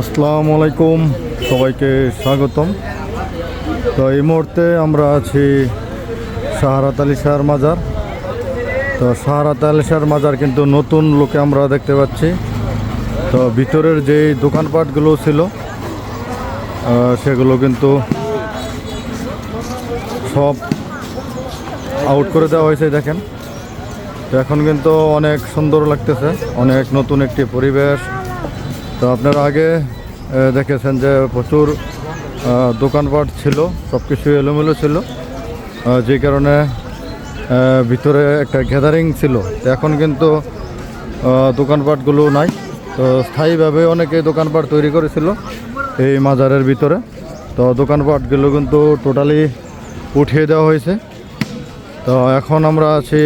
আসসালামু আলাইকুম সবাইকে স্বাগতম। তো এই মুহূর্তে আমরা আছি সাহারাত আলী শাহর মাজার। তো সাহারাত আলী শাহর মাজার কিন্তু নতুন লোকে আমরা দেখতে পাচ্ছি। তো ভিতরের যে দোকানপাটগুলো ছিল সেগুলো কিন্তু সব আউট করে দেওয়া হয়েছে, দেখেন। এখন কিন্তু অনেক সুন্দর লাগতেছে, অনেক নতুন একটি পরিবেশ। তো আপনারা আগে দেখেছেন যে প্রচুর দোকানপাট ছিল সব কিছু এলোমেলো ছিল। যে কারণে ভিতরে একটা গ্যাদারিং ছিল। এখন কিন্তু দোকানপাটগুলো নাই। তো স্থায়ীভাবে অনেকে দোকানপাট তৈরি করেছিল এই মাজারের ভিতরে। তো দোকানপাটগুলো কিন্তু টোটালি উঠিয়ে দেওয়া হয়েছে। তো এখন আমরা আছি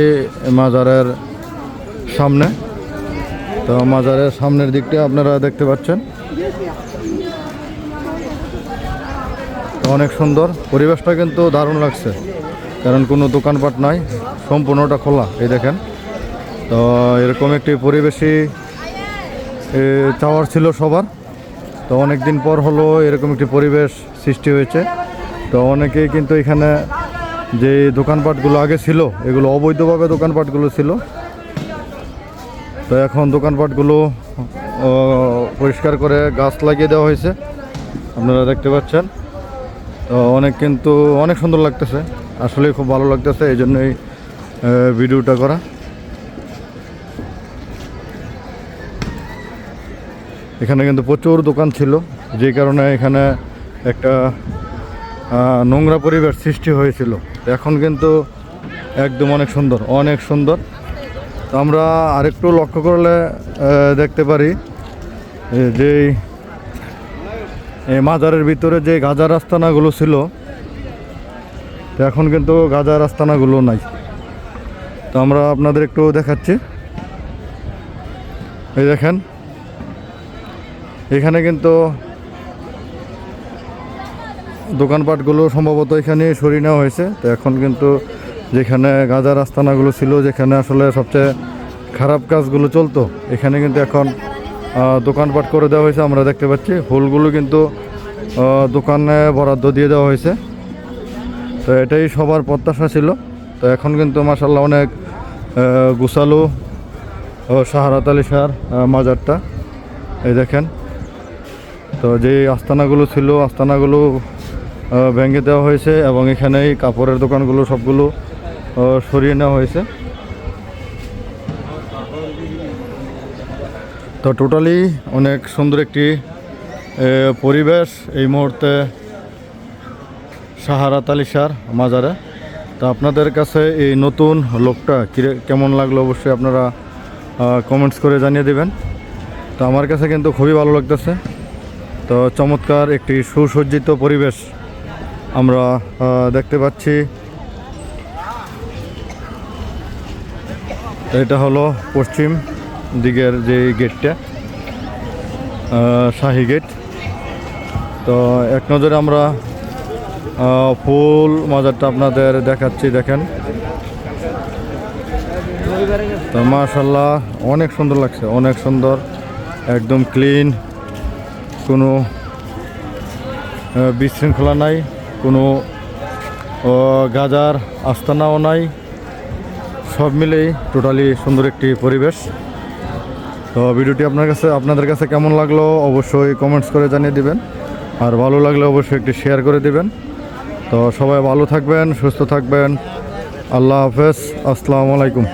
মাজারের সামনে। তো মাজারের সামনের দিকটা আপনারা দেখতে পাচ্ছেন। অনেক সুন্দর। পরিবেশটা কিন্তু দারুণ লাগছে। কারণ কোনো দোকানপাট নাই, সম্পূর্ণটা খোলা, এই দেখেন। তো এরকম একটি পরিবেশই চাওয়ার ছিল সবার। তো অনেক দিন পর হলো এরকম একটি পরিবেশ সৃষ্টি হয়েছে। তো অনেকেই কিন্তু এখানে যে দোকানপাটগুলো আগে ছিল, এগুলো অবৈধভাবে দোকানপাটগুলো ছিল তো এখন দোকানপাটগুলো পরিষ্কার করে গাছ লাগিয়ে দেওয়া হয়েছে। আপনারা দেখতে পাচ্ছেন। তো অনেক কিন্তু, অনেক সুন্দর লাগতেছে। আসলে খুব ভালো লাগতেছে, এই জন্যই ভিডিওটা করা। এখানে কিন্তু প্রচুর দোকান ছিল, যে কারণে এখানে একটা নোংরা পরিবেশ সৃষ্টি হয়েছিল। এখন কিন্তু একদম অনেক সুন্দর অনেক সুন্দর। তো আমরা আরেকটু লক্ষ্য করলে দেখতে পারি যে এই মাজারের ভিতরে যে গাজার আস্তানাগুলো ছিল এখন কিন্তু গাজার আস্তানাগুলো নাই। তো আমরা আপনাদের একটু দেখাচ্ছি। এই দেখেন, এখানে কিন্তু দোকানপাটগুলো সম্ভবত এখানে সরিয়ে নেওয়া হয়েছে, তো এখন কিন্তু যেখানে গাজার আস্তানাগুলো ছিল, যেখানে আসলে সবচেয়ে খারাপ কাজগুলো চলতো, এখানে কিন্তু এখন দোকানপাট করে দেওয়া হয়েছে, আমরা দেখতে পাচ্ছি। ফুলগুলো কিন্তু দোকানে বরাদ্দ দিয়ে দেওয়া হয়েছে। তো এটাই সবার প্রত্যাশা ছিল। তো এখন কিন্তু মাসাল্লাহ অনেক ও শাহরাত আলী শাহর মাজারটা, এই দেখেন। তো যে আস্তানাগুলো ছিল, আস্তানাগুলো ভেঙে দেওয়া হয়েছে এবং এখানেই কাপড়ের দোকানগুলো সবগুলো সরিয়ে নেওয়া হয়েছে। তো টোটালি অনেক সুন্দর একটি পরিবেশ এই মুহূর্তে সাহারাত আলী শাহর মাজারে। তো আপনাদের কাছে এই নতুন লোকটা কেমন লাগল অবশ্যই আপনারা কমেন্টস করে জানিয়ে দেবেন। তো আমার কাছে কিন্তু খুবই ভালো লাগতেছে। তো চমৎকার একটি সুসজ্জিত পরিবেশ আমরা দেখতে পাচ্ছি। এটা হলো পশ্চিম দিকের যে গেটটা শাহী গেট। তো এক নজরে আমরা ফুল মাজারটা আপনাদের দেখাচ্ছি, দেখেন। তো মাশাল্লাহ অনেক সুন্দর লাগছে, অনেক সুন্দর, একদম ক্লিন, কোনো বিশৃঙ্খলা নাই, কোনো গাজার আস্তানাও নাই। সব মিলেই টোটালি সুন্দর একটি পরিবেশ। তো ভিডিওটি আপনার কাছে আপনাদের কাছে কেমন লাগল অবশ্যই কমেন্টস করে জানিয়ে দিবেন। আর ভালো লাগলে অবশ্যই একটি শেয়ার করে দিবেন। তো সবাই ভালো থাকবেন, সুস্থ থাকবেন। আল্লাহ হাফেজ। আসসালামু আলাইকুম।